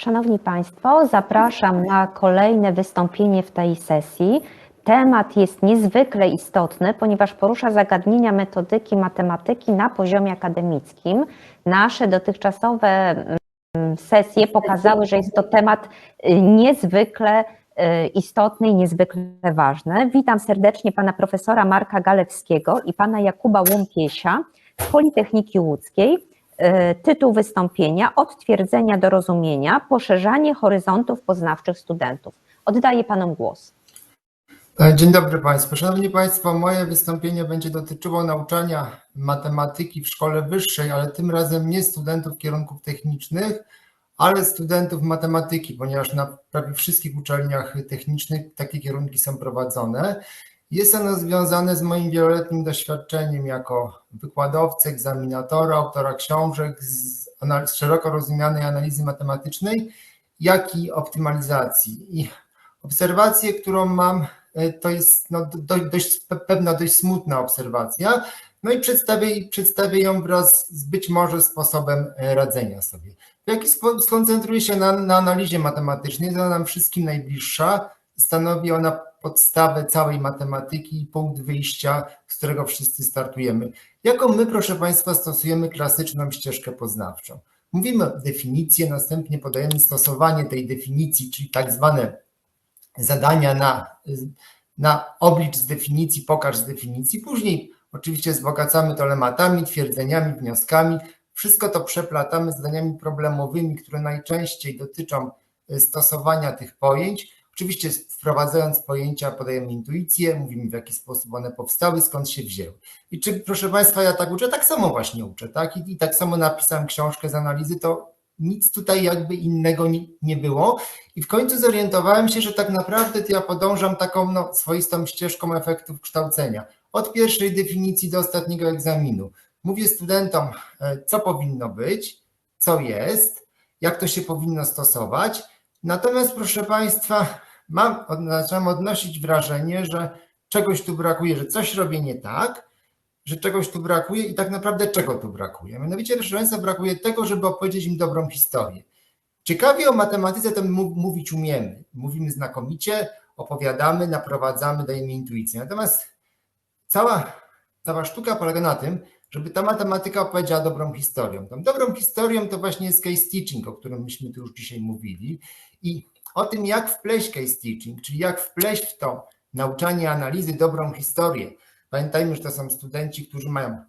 Szanowni Państwo, zapraszam na kolejne wystąpienie w tej sesji. Temat jest niezwykle istotny, ponieważ porusza zagadnienia metodyki matematyki na poziomie akademickim. Nasze dotychczasowe mm, sesje pokazały, że jest to temat y, niezwykle y, istotny i niezwykle ważny. Witam serdecznie pana profesora Marka Galewskiego i pana Jakuba Łumpiesia z Politechniki Łódzkiej. Y, Tytuł wystąpienia Od twierdzenia do rozumienia, poszerzanie horyzontów poznawczych studentów. Oddaję panom głos. E, Dzień dobry Państwu. Szanowni Państwo, moje wystąpienie będzie dotyczyło nauczania matematyki w szkole wyższej, ale tym razem nie studentów kierunków technicznych, ale studentów matematyki, ponieważ na prawie wszystkich uczelniach technicznych takie kierunki są prowadzone. Jest ono związane z moim wieloletnim doświadczeniem jako wykładowcy, egzaminatora, autora książek z, szeroko rozumianej analizy matematycznej, jak i optymalizacji. I obserwację, którą mam, e, to jest no, do, dość, pe- pewna dość smutna obserwacja, no i przedstawię, przedstawię ją wraz z być może sposobem e, radzenia sobie. W jaki sposób skoncentruję się na, na analizie matematycznej, jest ona nam wszystkim najbliższa, stanowi ona podstawę całej matematyki i punkt wyjścia, z którego wszyscy startujemy. Jaką my, proszę Państwa, stosujemy klasyczną ścieżkę poznawczą? Mówimy definicję, następnie podajemy stosowanie tej definicji, czyli tak zwane zadania na, na oblicz z definicji, pokaż z definicji. Później oczywiście wzbogacamy to lematami, twierdzeniami, wnioskami. Wszystko to przeplatamy zadaniami problemowymi, które najczęściej dotyczą e, stosowania tych pojęć. Oczywiście wprowadzając pojęcia podajemy intuicję, mówimy w jaki sposób one powstały, skąd się wzięły. I czy proszę Państwa, ja tak uczę? Tak samo właśnie uczę, tak? I, i tak samo napisałem książkę z analizy, to nic tutaj jakby innego nie, było. I w końcu zorientowałem się, że tak naprawdę to ja podążam taką no, swoistą ścieżką efektów kształcenia. Od pierwszej definicji do ostatniego egzaminu. Mówię studentom, e, co powinno być, co jest, jak to się powinno stosować. Natomiast, proszę Państwa, mam, odnosić wrażenie, że czegoś tu brakuje, że coś robię nie tak, że czegoś tu brakuje i tak naprawdę czego tu brakuje. Mianowicie, Państwa, brakuje tego, żeby opowiedzieć im dobrą historię. Ciekawie o matematyce to mów- mówić umiemy. Mówimy znakomicie, opowiadamy, naprowadzamy, dajemy intuicję. Natomiast cała, cała sztuka polega na tym, żeby ta matematyka opowiedziała dobrą historią. Tą dobrą historią to właśnie jest case teaching, o którym myśmy tu już dzisiaj mówili. I o tym, jak wpleść case teaching, czyli jak wpleść w to nauczanie analizy dobrą historię. Pamiętajmy, że to są studenci, którzy mają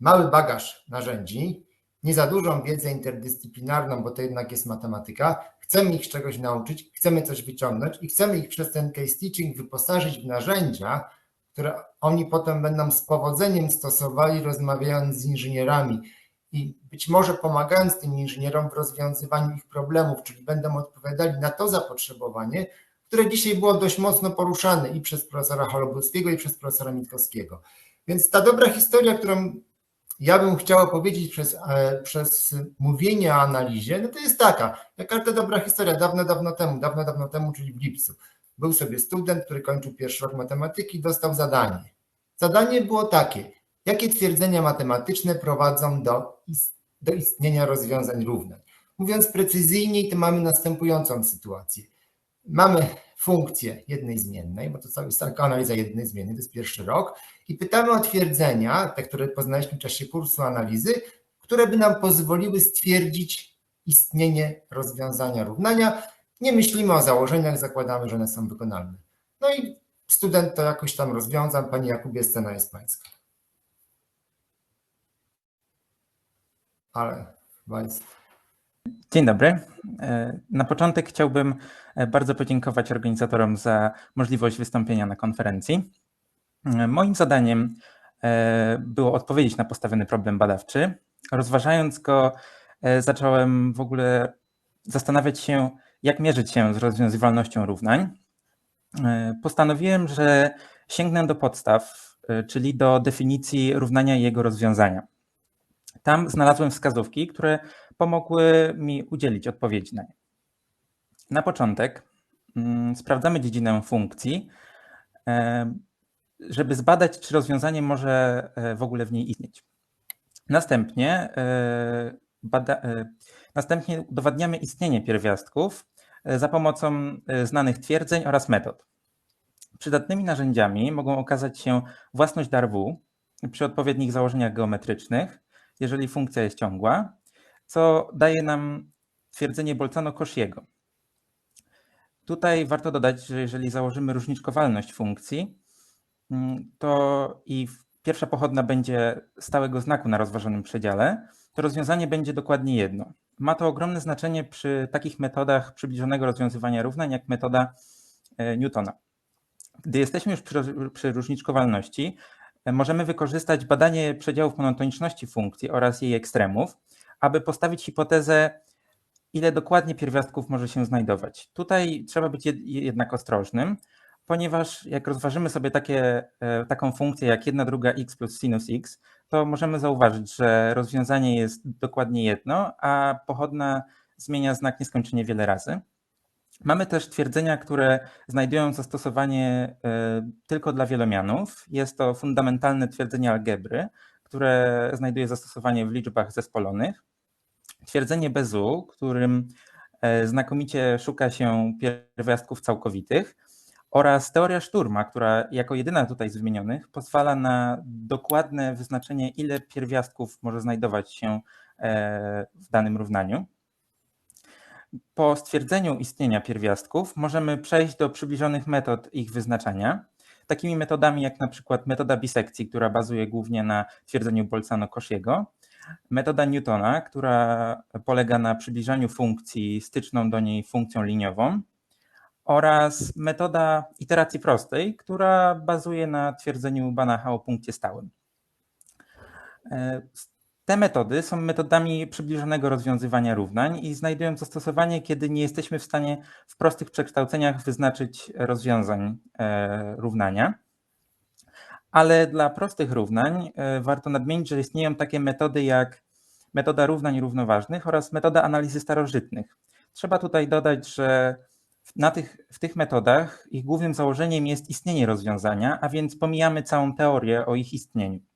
mały bagaż narzędzi, nie za dużą wiedzę interdyscyplinarną, bo to jednak jest matematyka. Chcemy ich czegoś nauczyć, chcemy coś wyciągnąć i chcemy ich przez ten case teaching wyposażyć w narzędzia, które oni potem będą z powodzeniem stosowali, rozmawiając z inżynierami i być może pomagając tym inżynierom w rozwiązywaniu ich problemów, czyli będą odpowiadali na to zapotrzebowanie, które dzisiaj było dość mocno poruszane i przez profesora Holobowskiego, i przez profesora Mitkowskiego. Więc ta dobra historia, którą ja bym chciał opowiedzieć przez, e, przez mówienie o analizie, no to jest taka, jak każda dobra historia, dawno, dawno temu, dawno, dawno temu, czyli w lipcu. Był sobie student, który kończył pierwszy rok matematyki, dostał zadanie. Zadanie było takie, jakie twierdzenia matematyczne prowadzą do, do istnienia rozwiązań równań. Mówiąc precyzyjniej, to mamy następującą sytuację. Mamy funkcję jednej zmiennej, bo to cały taka analiza jednej zmiennej, to jest pierwszy rok, i pytamy o twierdzenia, te, które poznaliśmy w czasie kursu analizy, które by nam pozwoliły stwierdzić istnienie rozwiązania równania. Nie myślimy o założeniach, zakładamy, że one są wykonalne. No i student to jakoś tam rozwiązał. Pani Jakubie, scena jest pańska. Ale chyba jest. Dzień dobry. E, Na początek chciałbym e, bardzo podziękować organizatorom za możliwość wystąpienia na konferencji. E, Moim zadaniem było odpowiedzieć na postawiony problem badawczy. Rozważając go, zacząłem w ogóle zastanawiać się, jak mierzyć się z rozwiązywalnością równań. Postanowiłem, że sięgnę do podstaw, czyli do definicji równania i jego rozwiązania. Tam znalazłem wskazówki, które pomogły mi udzielić odpowiedzi na nie. Na początek mm, sprawdzamy dziedzinę funkcji, e, żeby zbadać, czy rozwiązanie może e, w ogóle w niej istnieć. Następnie e, bada, następnie udowadniamy istnienie pierwiastków za pomocą znanych twierdzeń oraz metod. Przydatnymi narzędziami mogą okazać się własność dar W przy odpowiednich założeniach geometrycznych, jeżeli funkcja jest ciągła, co daje nam twierdzenie Bolzano-Cauchy'ego. Tutaj warto dodać, że jeżeli założymy różniczkowalność funkcji, mm, to i pierwsza pochodna będzie stałego znaku na rozważonym przedziale, to rozwiązanie będzie dokładnie jedno. Ma to ogromne znaczenie przy takich metodach przybliżonego rozwiązywania równań, jak metoda e, Newtona. Gdy jesteśmy już przy, przy różniczkowalności, możemy wykorzystać badanie przedziałów monotoniczności funkcji oraz jej ekstremów, aby postawić hipotezę, ile dokładnie pierwiastków może się znajdować. Tutaj trzeba być jed- jednak ostrożnym, ponieważ jak rozważymy sobie takie, e, taką funkcję jak 1 druga x plus sinus x, to możemy zauważyć, że rozwiązanie jest dokładnie jedno, a pochodna zmienia znak nieskończenie wiele razy. Mamy też twierdzenia, które znajdują zastosowanie e, tylko dla wielomianów. Jest to fundamentalne twierdzenie algebry, które znajduje zastosowanie w liczbach zespolonych. Twierdzenie Bezu, którym e, znakomicie szuka się pierwiastków całkowitych oraz teoria Szturma, która jako jedyna tutaj z wymienionych pozwala na dokładne wyznaczenie, ile pierwiastków może znajdować się e, w danym równaniu. Po stwierdzeniu istnienia pierwiastków możemy przejść do przybliżonych metod ich wyznaczania. Takimi metodami jak na przykład metoda bisekcji, która bazuje głównie na twierdzeniu Bolzano-Cauchy'ego, metoda Newtona, która polega na przybliżaniu funkcji styczną do niej funkcją liniową oraz metoda iteracji prostej, która bazuje na twierdzeniu Banacha o punkcie stałym. E, Te metody są metodami przybliżonego rozwiązywania równań i znajdują zastosowanie, kiedy nie jesteśmy w stanie w prostych przekształceniach wyznaczyć rozwiązań e, równania. Ale dla prostych równań e, warto nadmienić, że istnieją takie metody jak metoda równań równoważnych oraz metoda analizy starożytnych. Trzeba tutaj dodać, że na tych, w tych metodach ich głównym założeniem jest istnienie rozwiązania, a więc pomijamy całą teorię o ich istnieniu.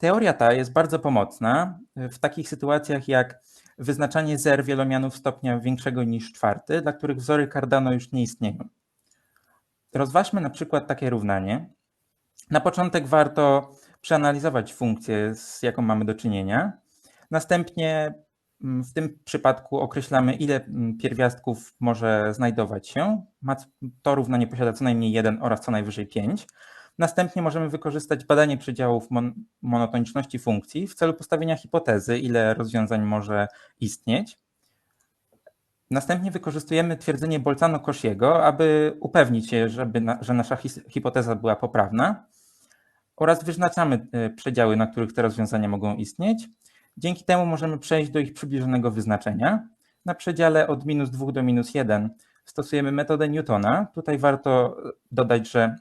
Teoria ta jest bardzo pomocna w takich sytuacjach jak wyznaczanie zer wielomianów stopnia większego niż czwarty, dla których wzory Cardano już nie istnieją. Rozważmy na przykład takie równanie. Na początek warto przeanalizować funkcję, z jaką mamy do czynienia. Następnie mm, w tym przypadku określamy, ile mm, pierwiastków może znajdować się. To równanie posiada co najmniej jeden oraz co najwyżej 5. Następnie możemy wykorzystać badanie przedziałów mon- monotoniczności funkcji w celu postawienia hipotezy, ile rozwiązań może istnieć. Następnie wykorzystujemy twierdzenie Bolzano-Cauchy'ego, aby upewnić się, żeby na, że nasza hipoteza była poprawna oraz wyznaczamy e, przedziały, na których te rozwiązania mogą istnieć. Dzięki temu możemy przejść do ich przybliżonego wyznaczenia. Na przedziale od minus 2 do minus 1 stosujemy metodę Newtona. Tutaj warto e, dodać, że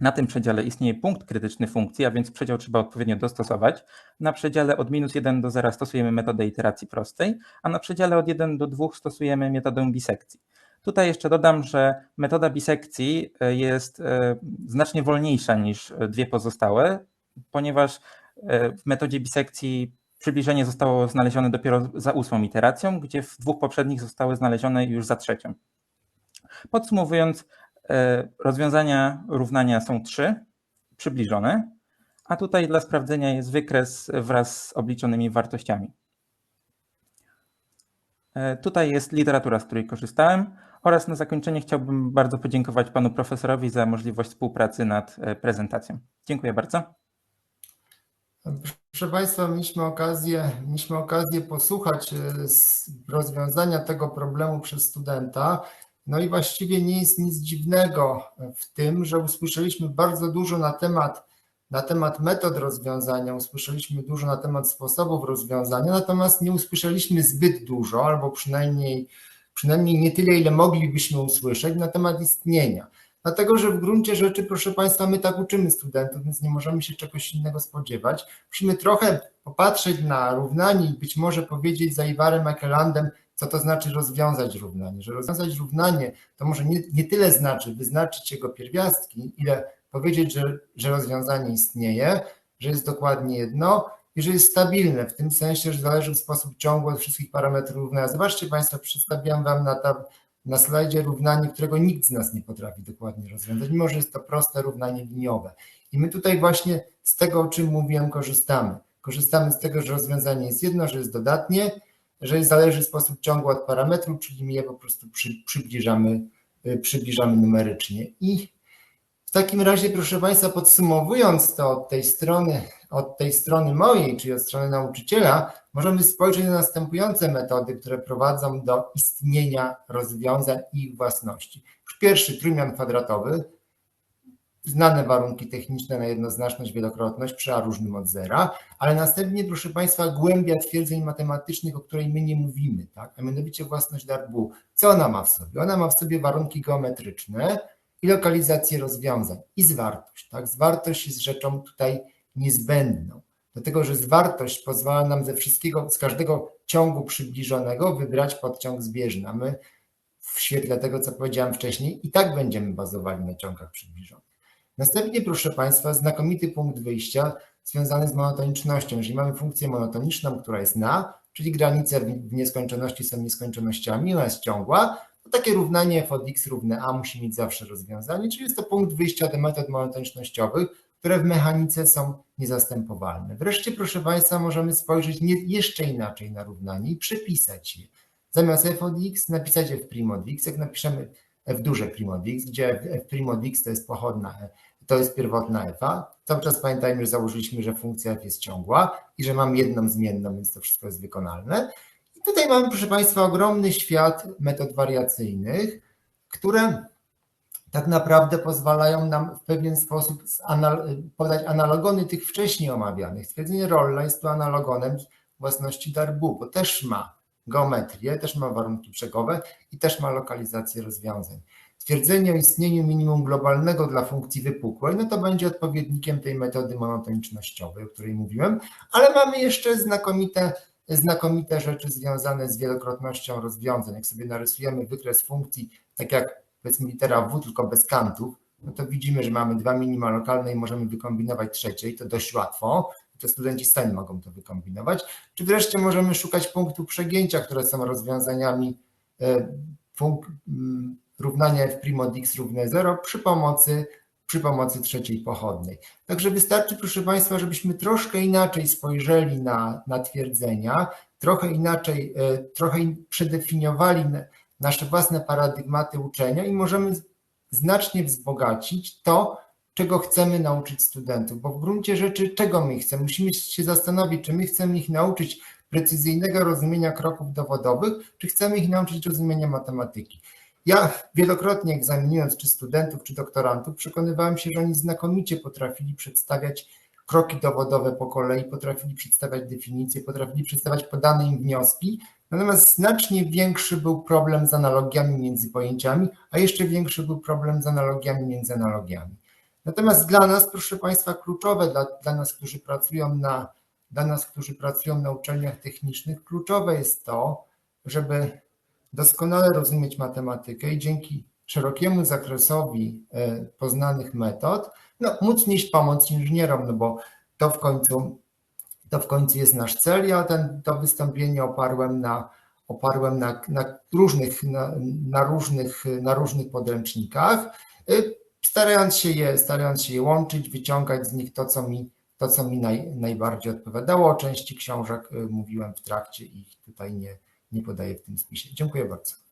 na tym przedziale istnieje punkt krytyczny funkcji, a więc przedział trzeba odpowiednio dostosować. Na przedziale od minus 1 do 0 stosujemy metodę iteracji prostej, a na przedziale od 1 do 2 stosujemy metodę bisekcji. Tutaj jeszcze dodam, że metoda bisekcji e, jest e, znacznie wolniejsza niż e, dwie pozostałe, ponieważ w metodzie bisekcji przybliżenie zostało znalezione dopiero za ósmą iteracją, gdzie w dwóch poprzednich zostały znalezione już za trzecią. Podsumowując, rozwiązania równania są trzy, przybliżone, a tutaj dla sprawdzenia jest wykres wraz z obliczonymi wartościami. E, Tutaj jest literatura, z której korzystałem oraz na zakończenie chciałbym bardzo podziękować panu profesorowi za możliwość współpracy nad e, prezentacją. Dziękuję bardzo. Proszę Państwa, mieliśmy okazję, mieliśmy okazję posłuchać e, rozwiązania tego problemu przez studenta. No i właściwie nie jest nic dziwnego w tym, że usłyszeliśmy bardzo dużo na temat, na temat metod rozwiązania, usłyszeliśmy dużo na temat sposobów rozwiązania, natomiast nie usłyszeliśmy zbyt dużo, albo przynajmniej, przynajmniej nie tyle, ile moglibyśmy usłyszeć na temat istnienia. Dlatego, że w gruncie rzeczy, proszę Państwa, my tak uczymy studentów, więc nie możemy się czegoś innego spodziewać. Musimy trochę popatrzeć na równanie i być może powiedzieć za Iwarem Ekelandem, co to znaczy rozwiązać równanie. Że rozwiązać równanie to może nie, nie tyle znaczy wyznaczyć jego pierwiastki, ile powiedzieć, że, że rozwiązanie istnieje, że jest dokładnie jedno i że jest stabilne, w tym sensie, że zależy w sposób ciągły od wszystkich parametrów równania. Zobaczcie Państwo, przedstawiam Wam na, tab- na slajdzie równanie, którego nikt z nas nie potrafi dokładnie rozwiązać, mimo że jest to proste równanie liniowe. I my tutaj właśnie z tego, o czym mówiłem, korzystamy. Korzystamy z tego, że rozwiązanie jest jedno, że jest dodatnie, że zależy sposób ciągły od parametrów, czyli my je po prostu przy, przybliżamy, y, przybliżamy numerycznie. I w takim razie, proszę Państwa, podsumowując to od tej strony, od tej strony mojej, czyli od strony nauczyciela, możemy spojrzeć na następujące metody, które prowadzą do istnienia rozwiązań i ich własności. Pierwszy trójmian kwadratowy, znane warunki techniczne na jednoznaczność, wielokrotność przy a różnym od zera, ale następnie, proszę Państwa, głębia twierdzeń matematycznych, o której my nie mówimy, tak? a mianowicie własność darbu. Co ona ma w sobie? Ona ma w sobie warunki geometryczne i lokalizację rozwiązań i zwartość. Tak? Zwartość jest rzeczą tutaj niezbędną, dlatego że zwartość pozwala nam ze wszystkiego, z każdego ciągu przybliżonego wybrać podciąg zbieżny, a my w świetle tego, co powiedziałem wcześniej, i tak będziemy bazowali na ciągach przybliżonych. Następnie, proszę Państwa, znakomity punkt wyjścia związany z monotonicznością. Jeżeli mamy funkcję monotoniczną, która jest na, czyli granice w nieskończoności są nieskończonościami, ona jest ciągła, to takie równanie f od x równe a musi mieć zawsze rozwiązanie, czyli jest to punkt wyjścia do metod monotonicznościowych, które w mechanice są niezastępowalne. Wreszcie, proszę Państwa, możemy spojrzeć nie, jeszcze inaczej na równanie i przepisać je. Zamiast f od x napisać f' od x, jak napiszemy f duże prim od x, gdzie f prim od x to jest pochodna, e, to jest pierwotna f. Cały czas pamiętajmy, że założyliśmy, że funkcja f jest ciągła i że mam jedną zmienną, więc to wszystko jest wykonalne. I tutaj mamy, proszę Państwa, ogromny świat metod wariacyjnych, które tak naprawdę pozwalają nam w pewien sposób zanal- podać analogony tych wcześniej omawianych. Stwierdzenie Rolla jest tu analogonem własności darbu, bo też ma geometrię, też ma warunki brzegowe i też ma lokalizację rozwiązań. Twierdzenie o istnieniu minimum globalnego dla funkcji wypukłej, no to będzie odpowiednikiem tej metody monotonicznościowej, o której mówiłem, ale mamy jeszcze znakomite, znakomite rzeczy związane z wielokrotnością rozwiązań. Jak sobie narysujemy wykres funkcji, tak jak powiedzmy litera W, tylko bez kantów, no to widzimy, że mamy dwa minima lokalne i możemy wykombinować trzecie i to dość łatwo. To studenci sami mogą to wykombinować. Czy wreszcie możemy szukać punktu przegięcia, które są rozwiązaniami e, równania f' od x równe 0 przy pomocy, przy pomocy trzeciej pochodnej. Także wystarczy, proszę Państwa, żebyśmy troszkę inaczej spojrzeli na, na twierdzenia, trochę inaczej, e, trochę in- przedefiniowali na- nasze własne paradygmaty uczenia i możemy znacznie wzbogacić to, czego chcemy nauczyć studentów, bo w gruncie rzeczy czego my chcemy? Musimy się zastanowić, czy my chcemy ich nauczyć precyzyjnego rozumienia kroków dowodowych, czy chcemy ich nauczyć rozumienia matematyki. Ja wielokrotnie egzaminując czy studentów, czy doktorantów, przekonywałem się, że oni znakomicie potrafili przedstawiać kroki dowodowe po kolei, potrafili przedstawiać definicje, potrafili przedstawiać podane im wnioski, natomiast znacznie większy był problem z analogiami między pojęciami, a jeszcze większy był problem z analogiami między analogiami. Natomiast dla nas, proszę Państwa, kluczowe, dla, dla nas, którzy pracują na, dla nas, którzy pracują na uczelniach technicznych, kluczowe jest to, żeby doskonale rozumieć matematykę i dzięki szerokiemu zakresowi e, poznanych metod, no, móc nieść pomoc inżynierom, no bo to w końcu, to w końcu jest nasz cel. Ja ten, to wystąpienie oparłem na, oparłem na, na, różnych, na, na, różnych, na różnych podręcznikach, y, starając się, je, starając się je łączyć, wyciągać z nich to, co mi, to, co mi naj, najbardziej odpowiadało. O części książek y, mówiłem w trakcie i ich tutaj nie, nie podaję w tym spisie. Dziękuję bardzo.